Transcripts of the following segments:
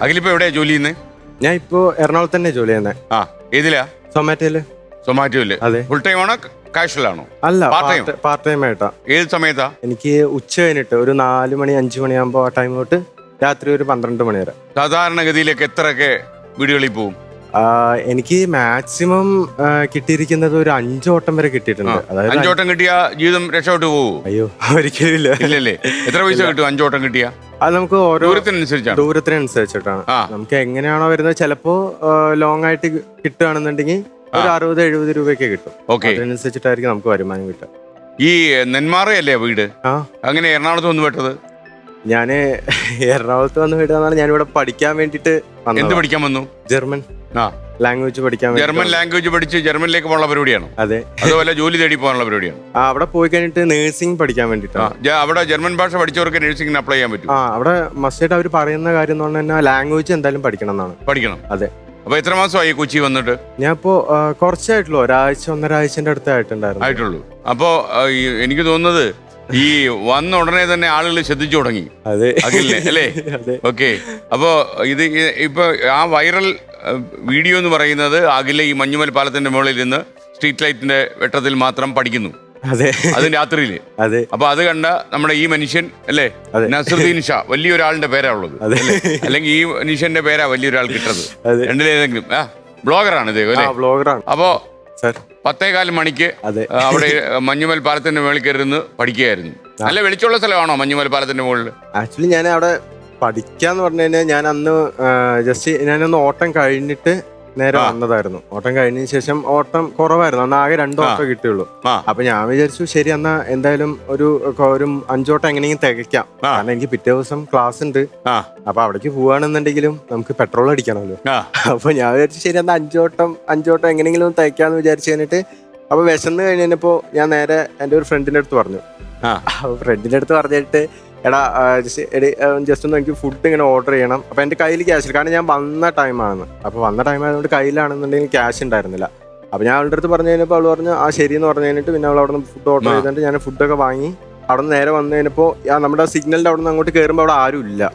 അഖിലിപ്പോ എവിടെയാ ജോലി ചെയ്യുന്നത് ഞാൻ ഇപ്പോ എറണാകുളത്ത് തന്നെ ജോലി ചെയ്യുന്നത് ആ ഏതിലാ? സൊമാറ്റോയിൽ സൊമാറ്റോയിൽ അതെ. ഫുൾ ടൈം ആണോ? കാഷ്വൽ ആണോ? അല്ല പാർട്ട് ടൈം ആയിട്ടാ. ഏത് സമയത്താ? എനിക്ക് ഉച്ച കഴിഞ്ഞിട്ട് ഒരു നാല് മണി അഞ്ചു മണിയാകുമ്പോ ആ ടൈം തൊട്ട് രാത്രി ഒരു പന്ത്രണ്ട് മണി വരെ. സാധാരണഗതിയിലേക്ക് എത്രയൊക്കെ വീടുകളിൽ പോകും എനിക്ക് മാക്സിമം കിട്ടിയിരിക്കുന്നത് ഒരു അഞ്ചോട്ടം വരെ കിട്ടിയിട്ടുണ്ട്. അതായത് അഞ്ചോട്ടം കിട്ടിയ ജീവിതം രക്ഷപ്പെട്ടു പോകും അയ്യോ ഒരിക്കലും ഇല്ല. ഇല്ലല്ലേ? എത്ര പൈസ കിട്ടും അഞ്ചോട്ടം കിട്ടിയ? അത് നമുക്ക് ഓരോ ദൂരത്തിനനുസരിച്ചാണ്. ദൂരത്തിനനുസരിച്ചിട്ടാണ്. ആ. നമുക്ക് എങ്ങനെയാണോ വരുന്നത് ചിലപ്പോ ലോങ് ആയിട്ട് കിട്ടുകയാണെന്നുണ്ടെങ്കിൽ ഒരു അറുപത് എഴുപത് രൂപയൊക്കെ കിട്ടും. ഓക്കെ. അതിനനുസരിച്ചിട്ടായിരിക്കും നമുക്ക് വരുമാനം കിട്ടുക. ഈ നെന്മാറയല്ലേ വീട്? ആ. അങ്ങനെ എറണാകുളത്ത് വന്നു പെട്ടത്? ഞാൻ എറണാകുളത്ത് വന്ന് വിടുകയെന്നാണ് ഞാനിവിടെ പഠിക്കാൻ വേണ്ടിട്ട് എന്ത് വന്നത്. പഠിക്കാൻ വന്നു? ജർമ്മൻ. ആ. ലാംഗ്വേജ് പഠിക്കാൻ വേണ്ടി ജർമ്മൻ ലാംഗ്വേജ് പഠിച്ച് ജർമ്മനിലേക്ക് പോകാനുള്ള പരിപാടിയാണ്. അതെ. അതുപോലെ ജോലി തേടി പോകാനുള്ള പരിപാടിയാണ്. ആ, അവിടെ പോയി കഴിഞ്ഞിട്ട് നഴ്സിംഗ് പഠിക്കാൻ ആ, വേണ്ടിയിട്ടാണ് ജ- അവിടെ ജർമ്മൻ ഭാഷ പഠിച്ചവർക്ക് നഴ്സിംഗിന് അപ്ലൈ ചെയ്യാൻ പറ്റും ആ അവിടെ മസ്റ്റായിട്ട് അവർ പറയുന്ന കാര്യം എന്ന് പറഞ്ഞാൽ ലാംഗ്വേജ് എന്തായാലും പഠിക്കണം എന്നാണ്. പഠിക്കണം. അതെ. അപ്പൊ എത്ര മാസമായി കൊച്ചി വന്നിട്ട്? ഞാൻ ഇപ്പോ കുറച്ചായിട്ടുള്ളൂ. ഒരാഴ്ച ഒന്നരാഴ്ചന്റെ അടുത്ത് ആയിട്ടുണ്ടായിരുന്നു. ആയിട്ടുള്ളൂ. അപ്പോ ആ, ഈ എനിക്ക് തോന്നുന്നത് ഈ വന്ന ഉടനെ തന്നെ ആളുകൾ ശ്രദ്ധിച്ചു തുടങ്ങി. അതെ. അഖിലിനെ അല്ലേ? അതെ. ഓക്കെ അപ്പോ ഇത് ഇപ്പൊ ആ വൈറൽ വീഡിയോ എന്ന് പറയുന്നത് അഖില ഈ മഞ്ഞുമൽ പാലത്തിന്റെ മുകളിൽ ഇരുന്ന് സ്ട്രീറ്റ് ലൈറ്റിന്റെ വെട്ടത്തിൽ മാത്രം പഠിക്കുന്നു. അതെ. അത് രാത്രിയിൽ അതെ. അപ്പൊ അത് കണ്ട നമ്മുടെ ഈ മനുഷ്യൻ അല്ലേ. നസറുദ്ദീൻ ഷാ വലിയൊരാളുടെ പേരാ ഉള്ളത് അല്ലേ? അല്ലെങ്കിൽ ഈ മനുഷ്യന്റെ പേരാ വലിയൊരാൾ കിട്ടത്. രണ്ടിലേതെങ്കിലും. ആ ബ്ലോഗറാണ് ഇതേ അല്ലേ? വ്ളോഗറാണ് അപ്പോ സർ. പത്തേകാൽ മണിക്ക് അവിടെ മഞ്ഞുമൽ പാലത്തിന്റെ മുകളിൽ കയറുന്ന് പഠിക്കുകയായിരുന്നു. നല്ല വെളിച്ചുള്ള സ്ഥലമാണോ മഞ്ഞുമൽ പാലത്തിന്റെ മുകളിൽ ആക്ച്വലി ഞാൻ അവിടെ പഠിക്കാന്ന് പറഞ്ഞു കഴിഞ്ഞാൽ ഞാൻ അന്ന് ജസ്റ്റ് ഞാനൊന്ന് ഓട്ടം കഴിഞ്ഞിട്ട് നേരെ വന്നതായിരുന്നു. ഓട്ടം കഴിഞ്ഞതിന് ശേഷം ഓട്ടം കുറവായിരുന്നു. അന്ന് ആകെ രണ്ടു. ഓട്ടം കിട്ടിയുള്ളൂ. അപ്പൊ ഞാൻ വിചാരിച്ചു ശരി എന്നാ എന്തായാലും ഒരു ഒരു അഞ്ചോട്ടം എങ്ങനെയെങ്കിലും തികയ്ക്കാം. കാരണം എനിക്ക് പിറ്റേ ദിവസം ക്ലാസ് ഉണ്ട്. അപ്പൊ അവിടേക്ക് പോവാണെന്നുണ്ടെങ്കിലും നമുക്ക് പെട്രോൾ അടിക്കണമല്ലോ. അപ്പൊ ഞാൻ വിചാരിച്ചു ശരി എന്നാ അഞ്ചോട്ടം അഞ്ചോട്ടം എങ്ങനെയെങ്കിലും തയ്ക്കാന്ന് വിചാരിച്ചു കഴിഞ്ഞിട്ട് അപ്പൊ വിശന്ന് കഴിഞ്ഞപ്പോ ഞാൻ നേരെ എന്റെ ഒരു ഫ്രണ്ടിന്റെ അടുത്ത് പറഞ്ഞു. ആ. ഫ്രണ്ടിന്റെ അടുത്ത് പറഞ്ഞിട്ട് എടാ ജസ്റ്റ് ജസ്റ്റ് ഒന്ന് എനിക്ക് ഫുഡ് ഇങ്ങനെ ഓർഡർ ചെയ്യണം. അപ്പം എന്റെ കയ്യിൽ ക്യാഷ് ഇല്ല. കാരണം ഞാൻ വന്ന ടൈമാണ് അപ്പോൾ വന്ന ടൈം ആയതുകൊണ്ട് കയ്യിലാണെന്നുണ്ടെങ്കിൽ ക്യാഷ് ഉണ്ടായിരുന്നില്ല അപ്പോൾ ഞാൻ അവളുടെ അടുത്ത് പറഞ്ഞു കഴിഞ്ഞപ്പോൾ അവൾ പറഞ്ഞു ആ ശരി എന്ന് പറഞ്ഞു കഴിഞ്ഞിട്ട് പിന്നെ അവൾ അവിടെ നിന്ന് ഫുഡ് ഓർഡർ. ചെയ്തിട്ട് ഞാൻ ഫുഡൊക്കെ വാങ്ങി അവിടെ നിന്ന് നേരെ വന്നു കഴിഞ്ഞപ്പോൾ നമ്മുടെ സിഗ്നലിന്റെ അവിടെ നിന്ന് അങ്ങോട്ട് കയറുമ്പോൾ അവിടെ ആരും ഇല്ല.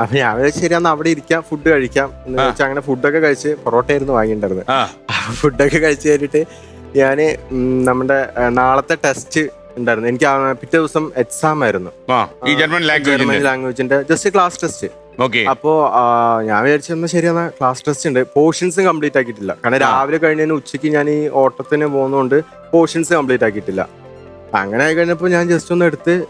അപ്പൊ ഞാൻ ശരിയാന്ന് ശരി അവിടെ ഇരിക്കാം ഫുഡ് കഴിക്കാം. എന്ന്. വെച്ചാൽ അങ്ങനെ ഫുഡൊക്കെ കഴിച്ച് പൊറോട്ട ആയിരുന്നു വാങ്ങിയിട്ടുണ്ടായിരുന്നത്. ആ. ഫുഡൊക്കെ കഴിച്ച് കഴിഞ്ഞിട്ട് ഞാൻ നമ്മുടെ നാളത്തെ ടെസ്റ്റ് ഉണ്ടായിരുന്നു. എനിക്ക് ആ പിറ്റേ ദിവസം എക്സാം ആയിരുന്നു. ആ ഈ ജർമ്മൻ ലാംഗ്വേജിന്റെ ജർമ്മൻ ലാംഗ്വേജിന്റെ ജസ്റ്റ് ക്ലാസ് ടെസ്റ്റ് ഓക്കെ അപ്പോ ആ, ഞാൻ വിചാരിച്ചെന്നാ ശരിയാണ് ക്ലാസ് ടെസ്റ്റ് ഉണ്ട്. പോർഷൻസ് കംപ്ലീറ്റ് ആക്കിയിട്ടില്ല. കാരണം രാവിലെ കഴിഞ്ഞതിന് ഉച്ചയ്ക്ക് ഞാൻ ഈ ഓട്ടത്തിന് പോകുന്നതുകൊണ്ട് പോർഷൻസ് കംപ്ലീറ്റ് ആക്കിയിട്ടില്ല. അങ്ങനെ ആയി കഴിഞ്ഞപ്പോൾ ഞാൻ ജസ്റ്റ് ഒന്ന് എടുത്ത്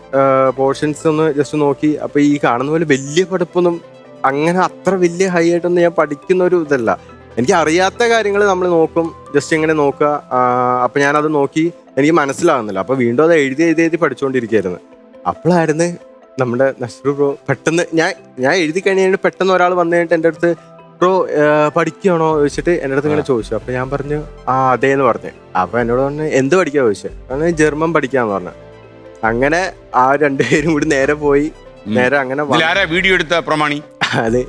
പോർഷൻസ് ഒന്ന് ജസ്റ്റ് നോക്കി. അപ്പൊ ഈ കാണുന്ന പോലെ വലിയ പഠിപ്പൊന്നും അങ്ങനെ അത്ര വലിയ ഹൈ ആയിട്ടൊന്നും ഞാൻ പഠിക്കുന്ന ഒരു ഇതല്ല. എനിക്ക് അറിയാത്ത കാര്യങ്ങൾ നമ്മൾ നോക്കും. ജസ്റ്റ് ഇങ്ങനെ നോക്കുക. ആ, അപ്പൊ ഞാനത് നോക്കി. എനിക്ക് മനസ്സിലാകുന്നില്ല അപ്പോൾ വീണ്ടും അത് എഴുതി എഴുതി എഴുതി പഠിച്ചുകൊണ്ടിരിക്കുകയായിരുന്നു അപ്പോഴായിരുന്നു നമ്മുടെ നസ്രു ബ്രോ പെട്ടെന്ന് ഞാൻ ഞാൻ എഴുതി കഴിഞ്ഞിട്ട് പെട്ടെന്ന് ഒരാൾ വന്നു കഴിഞ്ഞിട്ട് എന്റെ അടുത്ത് ബ്രോ പഠിക്കുകയാണോ ചോദിച്ചിട്ട് എന്റെ അടുത്ത് ഇങ്ങനെ ചോദിച്ചു. അപ്പോൾ ഞാൻ പറഞ്ഞു ആ അതെ എന്ന് പറഞ്ഞു. അപ്പൊ എന്നോട് പറഞ്ഞു എന്ത് പഠിക്കാ? ചോദിച്ചു. അങ്ങനെ ജർമ്മൻ പഠിക്കാന്ന് പറഞ്ഞു. അങ്ങനെ ആ രണ്ടുപേരും കൂടി നേരെ പോയി. നേരെ അങ്ങനെ വീഡിയോ എടുത്ത പ്രമാണി? അതെ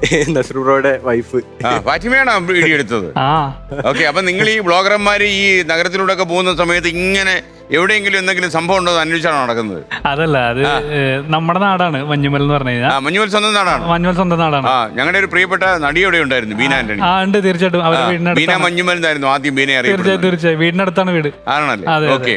ബ്രോയുടെ വൈഫ്. ആ ഫാറ്റിമയാണ് വീഡിയോ എടുത്തത്. ആ. ഓക്കെ അപ്പൊ നിങ്ങൾ ഈ ബ്ലോഗർമാര് ഈ നഗരത്തിലൂടെ ഒക്കെ പോകുന്ന സമയത്ത് ഇങ്ങനെ എവിടെയെങ്കിലും എന്തെങ്കിലും സംഭവം ഉണ്ടോ എന്ന് അന്വേഷിച്ചാണ് നടക്കുന്നത്? അതല്ല അത് നമ്മുടെ നാടാണ് മഞ്ഞുമൽ എന്ന് പറഞ്ഞു ആ കഴിഞ്ഞാൽ മഞ്ഞുമൽ സ്വന്തം നാടാണ്. മഞ്ഞുമൽ സ്വന്തം നാടാണ്. ആ ഞങ്ങളുടെ ഒരു പ്രിയപ്പെട്ട നടി എവിടെ ഉണ്ടായിരുന്നു ബീന ആന്റണി. ആ ഉണ്ട് തീർച്ചയായിട്ടും. അവരുടെ ബീന വീടിനടുത്താണ്. മഞ്ഞുമൽ എന്നായിരുന്നു ആദ്യം ബീനെ തീർച്ചയായും അറിയപ്പെടുന്നത്. തീർച്ചയായും. വീടിനടുത്താണ് വീട്. ആണല്ലേ? അതെ, അതെ. ഓക്കെ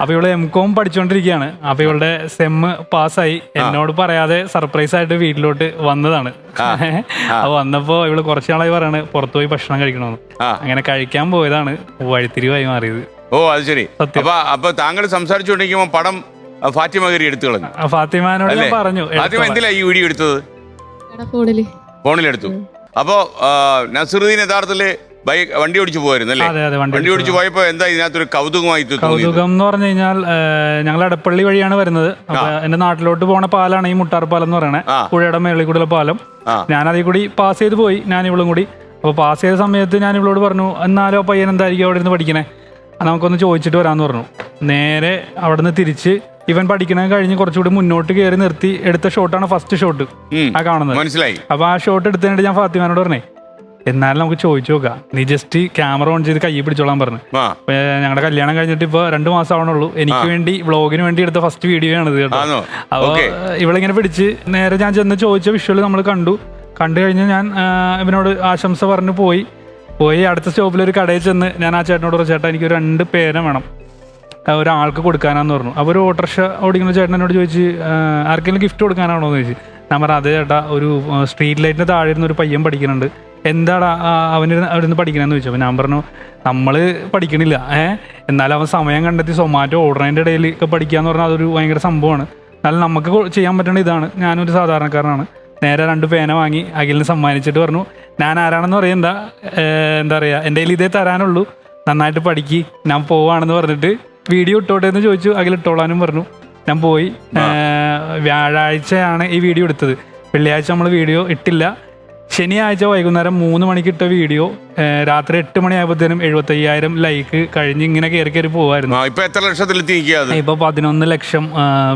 അപ്പൊ ഇവൾ എം കോം പഠിച്ചുകൊണ്ടിരിക്കുകയാണ് അപ്പൊ ഇവളുടെ സെം പാസ്സായി. എന്നോട് പറയാതെ സർപ്രൈസ് ആയിട്ട് വീട്ടിലോട്ട് വന്നതാണ്. അപ്പൊ വന്നപ്പോ ഇവൾ കുറച്ച് നാളായി പറയാണ് പുറത്തു പോയി ഭക്ഷണം കഴിക്കണമെന്ന് ആ. അങ്ങനെ കഴിക്കാൻ പോയതാണ്. വഴിത്തിരിവായി മാറിയത്. ഓ അത് ശരി. സത്യം. അപ്പൊ അപ്പൊ താങ്കൾ സംസാരിച്ചുകൊണ്ടിരിക്കുമ്പോ പടം ആ, ഫാത്തിമ കയറി എടുത്തു കളഞ്ഞു. ആ ഫാത്തിമാനോട് ഞാൻ പറഞ്ഞു ഫാത്തിമ. എന്തിലാ ഈ വീഡിയോ എടുത്തത്? എടാ ഫോണിൽ. ഫോണിലെടുത്തു. അപ്പോ ആ, നസറുദ്ദീൻ യഥാർത്ഥത്തിൽ ബൈക്ക് വണ്ടി ഓടിച്ചു പോയിരുന്നു അല്ലേ? അതെ അതെ വണ്ടി വണ്ടി ഓടിച്ചു പോയപ്പോ എന്താ ഇതിനകത്തൊരു കൗതുകമായി തോന്നിയത്? കൗതുകം എന്ന് പറഞ്ഞു കഴിഞ്ഞാൽ ഞങ്ങൾ എടപ്പള്ളി വഴിയാണ് വരുന്നത്. അപ്പൊ എന്റെ നാട്ടിലോട്ട് പോണ പാലാണ് ഈ മുട്ടാർ പാലം എന്ന് പറയണേ. ആ. പുഴയുടെ മേളിൽ കൂടെയുള്ള പാലം. ആ. ഞാൻ അതിൽ കൂടി പാസ് ചെയ്ത് പോയി ഞാൻ ഇവളും കൂടി. അപ്പൊ പാസ് ചെയ്ത സമയത്ത് ഞാൻ ഇവളോട് പറഞ്ഞു എന്നാലോ ആ പയ്യൻ എന്തായിരിക്കും അവിടെ നിന്ന് പഠിക്കണേ? നമുക്കൊന്ന് ചോദിച്ചിട്ട് വരാന്ന് പറഞ്ഞു. നേരെ അവിടെ നിന്ന് തിരിച്ച് ഇവൻ പഠിക്കണ കഴിഞ്ഞ് കുറച്ചുകൂടി മുന്നോട്ട് കയറി നിർത്തി എടുത്ത ഷോട്ടാണ് ഫസ്റ്റ് ഷോട്ട് ആ കാണുന്നത്. മനസ്സിലായി. അപ്പൊ ആ ഷോട്ട് എടുത്തതിനായിട്ട് ഞാൻ ഫാത്തിമാനോട് പറഞ്ഞേ എന്നാലും നമുക്ക് ചോദിച്ചു നോക്കാം. നീ ജസ്റ്റ് ക്യാമറ ഓൺ ചെയ്ത് കൈ പിടിച്ചോളാൻ പറഞ്ഞു. ഞങ്ങളുടെ കല്യാണം കഴിഞ്ഞിട്ട് ഇപ്പൊ രണ്ടു മാസം ആവണുള്ളൂ. എനിക്ക് വേണ്ടി വ്ളോഗിന് വേണ്ടി എടുത്ത ഫസ്റ്റ് വീഡിയോ ആണ് ഇത് കേട്ടോ അപ്പൊ ഇവളിങ്ങനെ പിടിച്ച് നേരെ ഞാൻ ചെന്ന് ചോദിച്ച വിഷ്വൽ നമ്മൾ കണ്ടു. കണ്ടു കഴിഞ്ഞ് ഞാൻ ഇവനോട് ആശംസ പറഞ്ഞു പോയി. പോയി അടുത്ത സ്റ്റോപ്പിൽ ഒരു കടയിൽ ചെന്ന് ഞാൻ ആ ചേട്ടനോട് പറഞ്ഞു ചേട്ടാ എനിക്ക് രണ്ട് പേന വേണം. ഒരാൾക്ക് കൊടുക്കാനാന്ന് പറഞ്ഞു. അപ്പോൾ ഒരു ഓട്ടോറിക്ഷ ഓടിക്കുന്ന ചേട്ടൻ എന്നോട് ചോദിച്ച് ആർക്കെങ്കിലും ഗിഫ്റ്റ് കൊടുക്കാനാണോ? എന്ന് ചോദിച്ചു. ഞാൻ പറഞ്ഞു അതേ ചേട്ടാ ഒരു സ്ട്രീറ്റ് ലൈറ്റിന് താഴെ ഇരുന്ന് ഒരു പയ്യൻ പഠിക്കുന്നുണ്ട്. എന്താടാ ആ, അവന് അവിടെ നിന്ന് പഠിക്കണമെന്ന് ചോദിച്ചു. അപ്പോൾ ഞാൻ പറഞ്ഞു നമ്മൾ പഠിക്കണില്ല ഏഹ് എന്നാലും അവൻ സമയം കണ്ടെത്തി സൊമാറ്റോ ഓർഡറിന്റെ ഇടയിൽ ഒക്കെ പഠിക്കുക എന്ന് പറഞ്ഞാൽ അതൊരു ഭയങ്കര സംഭവമാണ്. എന്നാലും നമുക്ക് ചെയ്യാൻ പറ്റുന്ന ഇതാണ്. ഞാനൊരു സാധാരണക്കാരനാണ്. നേരെ രണ്ട് പേന വാങ്ങി അഖിലിന് സമ്മാനിച്ചിട്ട് പറഞ്ഞു ഞാൻ ആരാണെന്ന് പറയണ്ട എന്താ പറയുക എന്റെ കയ്യിൽ ഇതേ തരാനുള്ളൂ. നന്നായിട്ട് പഠിക്ക് ഞാൻ പോവാണെന്ന് പറഞ്ഞിട്ട് വീഡിയോ ഇട്ടോട്ടെ എന്ന് ചോദിച്ചു. അതിൽ ഇട്ടോളാനും പറഞ്ഞു. ഞാൻ പോയി. വ്യാഴാഴ്ചയാണ് ഈ വീഡിയോ എടുത്തത്. വെള്ളിയാഴ്ച നമ്മൾ വീഡിയോ ഇട്ടില്ല. ശനിയാഴ്ച വൈകുന്നേരം മൂന്ന് മണിക്ക് ഇട്ട വീഡിയോ രാത്രി എട്ട് മണിയായപ്പോഴത്തേനും എഴുപത്തയ്യായിരം ലൈക്ക് കഴിഞ്ഞ് ഇങ്ങനെ കയറി കയറി പോവായിരുന്നു. ഇപ്പൊ എത്ര ലക്ഷത്തിൽ ഇപ്പൊ പതിനൊന്ന് ലക്ഷം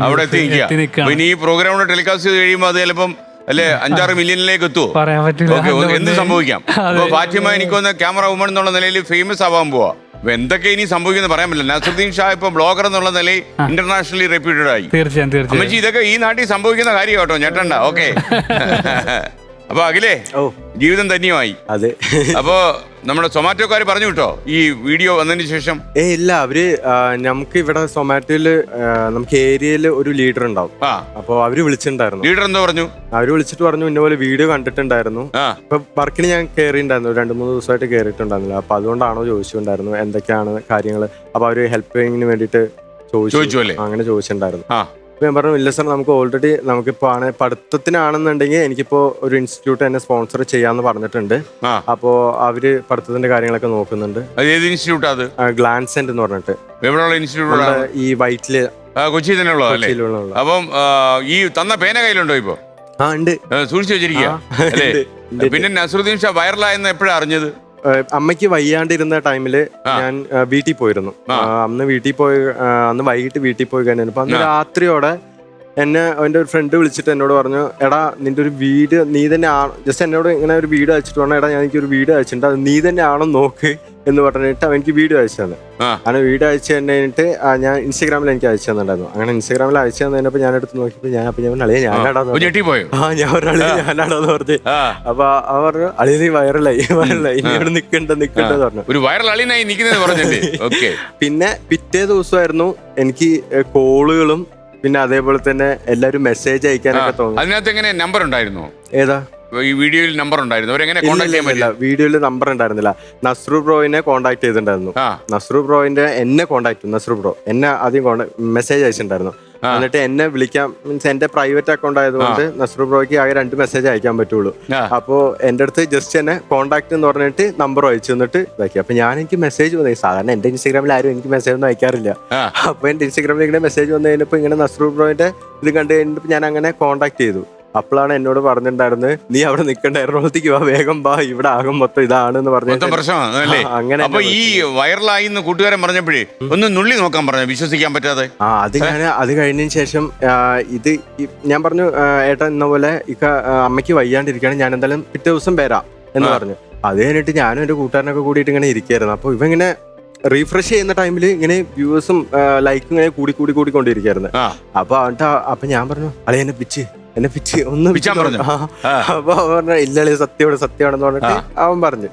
അവിടെ എത്തി നിൽക്കുക ഈ പ്രോഗ്രാം ടെലികാസ്റ്റ് കഴിയുമ്പോൾ അത് ചിലപ്പം അല്ലെ? അഞ്ചാറ് മില്യണിലേക്ക് എത്തുമോ പറയാൻ പറ്റില്ല. ഓക്കെ എന്ത് സംഭവിക്കാം? ഫാറ്റിമ അപ്പൊ ഫാറ്റിമ എനിക്കൊന്ന് ക്യാമറ വുമൺ എന്നുള്ള നിലയിൽ ഫേമസ് ആവാൻ പോവാ. അപ്പൊ എന്തൊക്കെ ഇനി സംഭവിക്കുന്നത് പറയാൻ പറ്റില്ല. നസറുദ്ദീൻ ഷാ ഇപ്പൊ ബ്ലോഗർ എന്നുള്ള നിലയിൽ ഇന്റർനാഷണലി റെപ്യൂട്ടഡ് ആയി. തീർച്ചയായും തീർച്ചയായും. അമ്മച്ചി ഇതൊക്കെ ഈ നാട്ടിൽ സംഭവിക്കുന്ന കാര്യം കേട്ടോ ഞെട്ടണ്ട. ഓക്കെ. അപ്പൊ അഖിലേ ഓ. ജീവിതം തന്നെയുമായി അതെ. അപ്പോ നമ്മുടെ സൊമാറ്റോക്കാർ പറഞ്ഞു കേട്ടോ ഈ വീഡിയോ വന്നതിന് ശേഷം. ഏ ഇല്ല അവർ ആ, നമുക്ക് ഇവിടെ സൊമാറ്റോയിൽ ആ, നമുക്ക് ഏരിയയിൽ ഒരു ലീഡർ ഉണ്ടാവും. ആ. അപ്പോൾ അവർ വിളിച്ചിട്ടുണ്ടായിരുന്നു. ലീഡർ എന്താ പറഞ്ഞു? അവർ വിളിച്ചിട്ട് പറഞ്ഞു ഇന്ന പോലെ വീഡിയോ കണ്ടിട്ടുണ്ടായിരുന്നു. ആ. ഇപ്പൊ വർക്കിന് ഞാൻ കയറിയിട്ടുണ്ടായിരുന്നു രണ്ട് മൂന്ന് ദിവസമായിട്ട് കയറിയിട്ടുണ്ടായിരുന്നില്ല അപ്പൊ അതുകൊണ്ടാണോ ചോദിച്ചിട്ടുണ്ടായിരുന്നു എന്തൊക്കെയാണ് കാര്യങ്ങൾ അപ്പൊ അവർ ഹെൽപ്പിങ്ങിന് വേണ്ടിയിട്ട് ചോദിച്ചു. അല്ലേ? അങ്ങനെ ചോദിച്ചിട്ടുണ്ടായിരുന്നു. ആ. അപ്പൊ ഞാൻ പറഞ്ഞു ഇല്ല സാർ നമുക്ക് ഓൾറെഡി നമുക്കിപ്പോ ആണ് പഠിത്തത്തിനാണെന്നുണ്ടെങ്കിൽ എനിക്കിപ്പോ ഒരു ഇൻസ്റ്റിറ്റ്യൂട്ട് എന്നെ സ്പോൺസർ ചെയ്യാന്ന് പറഞ്ഞിട്ടുണ്ട്. ആ. അപ്പോ അവർ പഠിത്തത്തിന്റെ കാര്യങ്ങളൊക്കെ നോക്കുന്നുണ്ട്. അത് ഏത് ഇൻസ്റ്റിറ്റ്യൂട്ടാ അത്? ഗ്ലാൻസെന്റ് എന്ന് പറഞ്ഞിട്ട്. എവിടെയുള്ള ഇൻസ്റ്റിറ്റ്യൂട്ടാണ് നമ്മുടെ ഈ വൈറ്റിൽ കൊച്ചി തന്നെ ഉള്ളത് അല്ലേ? കൊച്ചിയിലുള്ള അപ്പം ആ, ഈ തന്ന പേന കയ്യിലുണ്ടോ ഇപ്പൊ? ആ ഉണ്ട്. സൂക്ഷിച്ചു വെച്ചിരിക്കുക ആ, അല്ലേ? ഉണ്ട്, ഉണ്ട്. പിന്നെ നസറുദ്ദീൻ ഷാ വൈറലായെന്ന് എപ്പോഴാ അറിഞ്ഞത്? അമ്മയ്ക്ക് വയ്യാണ്ടിരുന്ന ടൈമിൽ ഞാൻ വീട്ടിൽ പോയിരുന്നു. അന്ന് വീട്ടിൽ പോയി അന്ന് വൈകിട്ട് വീട്ടിൽ പോയി കഴിഞ്ഞു അന്ന്. രാത്രിയോടെ എന്നെ എന്റെ ഒരു ഫ്രണ്ട് വിളിച്ചിട്ട് എന്നോട് പറഞ്ഞു എടാ നിന്റെ ഒരു വീട് നീ തന്നെ ആണ് ജസ്റ്റ് എന്നോട് ഇങ്ങനെ ഒരു വീട് അയച്ചിട്ട് പറഞ്ഞു എടാ ഞാൻ എനിക്ക് ഒരു വീട് അയച്ചിട്ടുണ്ട് അത് നീ തന്നെ ആണോ നോക്ക് എന്ന് പറഞ്ഞിട്ട് അവൻ എനിക്ക് വീഡിയോ അയച്ചു തന്നെ അങ്ങനെ വീഡിയോ അയച്ചു കഴിഞ്ഞിട്ട് ഞാൻ ഇൻസ്റ്റാഗ്രാമിൽ എനിക്ക് അയച്ചു തന്നിട്ടുണ്ടായിരുന്നു. അങ്ങനെ ഇൻസ്റ്റാഗ്രാമിൽ അയച്ചു തന്നതിനപ്പോൾ ഞാൻ എടുത്ത് നോക്കിയപ്പോൾ ഞാൻ അപ്പൊ ഞാൻ അളിയ ഞാനാടാന്ന്. ആ ഞാൻ ഒരാളെ ഞാനാടാന്ന് പറഞ്ഞു. അപ്പൊ അവർ പറഞ്ഞു അളിയ നീ വൈറലായി വൈറലായി ഇനിയോട് നിൽക്കണ്ട നിക്കണ്ട നിക്കണ്ടെന്ന് പറഞ്ഞു. ഒരു വൈറൽ അളിയനായി നിൽക്കുന്നത് പറഞ്ഞല്ലേ പിന്നെ പിറ്റേ ദിവസമായിരുന്നു എനിക്ക് കോളുകളും പിന്നെ അതേപോലെ തന്നെ എല്ലാവരും മെസ്സേജ് അയക്കാനൊക്കെ തോന്നുന്നു. അതിനകത്ത് എങ്ങനെ നമ്പർ ഉണ്ടായിരുന്നു? ഏതാ? ഈ വീഡിയോയിൽ നമ്പർ ഉണ്ടായിരുന്നു. അവരെങ്ങനെ ഇല്ല, കോൺടാക്ട് ഇല്ല, ചെയ്യാൻ ഇല്ല പറ്റില്ല വീഡിയോയിൽ നമ്പർ ഉണ്ടായിരുന്നില്ല. നസ്രു ബ്രോയിനെ കോൺടാക്ട് ചെയ്തിട്ടുണ്ടായിരുന്നു. നസ്രു ബ്രോയിന്റെ എന്നെ കോൺടാക്ട് ചെയ്തു. നസ്രു ബ്രോ എന്നെ ആദ്യം മെസ്സേജ് അയച്ചിട്ടുണ്ടായിരുന്നു. എന്നിട്ട് എന്നെ വിളിക്കാം. മീൻസ് എന്റെ പ്രൈവറ്റ് അക്കൗണ്ട് ആയതുകൊണ്ട് നസ്രു ബ്രോയ്ക്ക് ആകെ രണ്ട് മെസ്സേജ് അയക്കാൻ പറ്റുള്ളൂ. അപ്പോ എന്റെ അടുത്ത് ജസ്റ്റ് എന്നെ കോൺടാക്ട് എന്ന് പറഞ്ഞിട്ട് നമ്പർ അയച്ചു. തന്നിട്ട് ഇതാക്കി. അപ്പൊ ഞാൻ എനിക്ക് മെസ്സേജ് വന്നു. സാധാരണ എന്റെ ഇൻസ്റ്റാഗ്രാമിൽ ആരും എനിക്ക് മെസ്സേജ് ഒന്നും അയക്കാറില്ല. അപ്പൊ എന്റെ ഇൻസ്റ്റാഗ്രാമിൽ ഇങ്ങനെ മെസ്സേജ് വന്നു ഇങ്ങനെ നസ്രു ബ്രോയിന്റെ ഇത് കണ്ടു കഴിഞ്ഞപ്പോൾ ഞാൻ അങ്ങനെ കോൺടാക്ട് ചെയ്തു. അപ്പോഴാണ് എന്നോട് പറഞ്ഞിട്ടുണ്ടായിരുന്നത് നീ അവിടെ നിൽക്കണ്ട എറണാകുളത്തേക്ക് വാ വേഗം വാ ഇവിടെ ആകും മൊത്തം ഇതാണെന്ന് മൊത്തം പറഞ്ഞിട്ട്. പ്രശ്നമാണ് അല്ലേ ആ, അങ്ങനെ അപ്പൊ ഈ വൈറലായി എന്ന് കൂട്ടുകാരൻ പറഞ്ഞപ്പോഴേ ഒന്ന് നുള്ളി നോക്കാൻ പറഞ്ഞു വിശ്വസിക്കാൻ പറ്റാതെ? ആ അത് ഞാൻ അത് കഴിഞ്ഞതിന് ശേഷം ആ, ഇത് ഈ- ഞാൻ പറഞ്ഞു ആ, ഏട്ടാ എന്ന പോലെ ഇക്ക ആ, അമ്മയ്ക്ക് വയ്യാണ്ടിരിക്കുകയാണ് ഞാൻ എന്തായാലും പിറ്റേ ദിവസം വരാം എന്ന് പറഞ്ഞു. അത് കഴിഞ്ഞിട്ട് ഞാനും എന്റെ കൂട്ടുകാരനൊക്കെ കൂടിയിട്ട് ഇങ്ങനെ ഇരിക്കുകയായിരുന്നു. അപ്പോൾ ഇവങ്ങനെ ഇങ്ങനെ റീഫ്രഷ് ചെയ്യുന്ന ടൈമിൽ ഇങ്ങനെ വ്യൂവേഴ്സും ലൈക്കും ഇങ്ങനെ കൂടി കൂടി കൂടിക്കൊണ്ടിരിക്കുകയായിരുന്നു ആ. അപ്പൊ അവന്റെ അപ്പൊ ഞാൻ പറഞ്ഞു അളിയനെ എന്നെ പിച്ച് എന്നെ പിച്ച് ഒന്ന് പിച്ചാൻ പിച്ച് പറഞ്ഞു? അപ്പൊ പറഞ്ഞു ഇല്ല സത്യമാണ് സത്യമാണെന്ന് പറഞ്ഞിട്ട് അവൻ പറഞ്ഞു.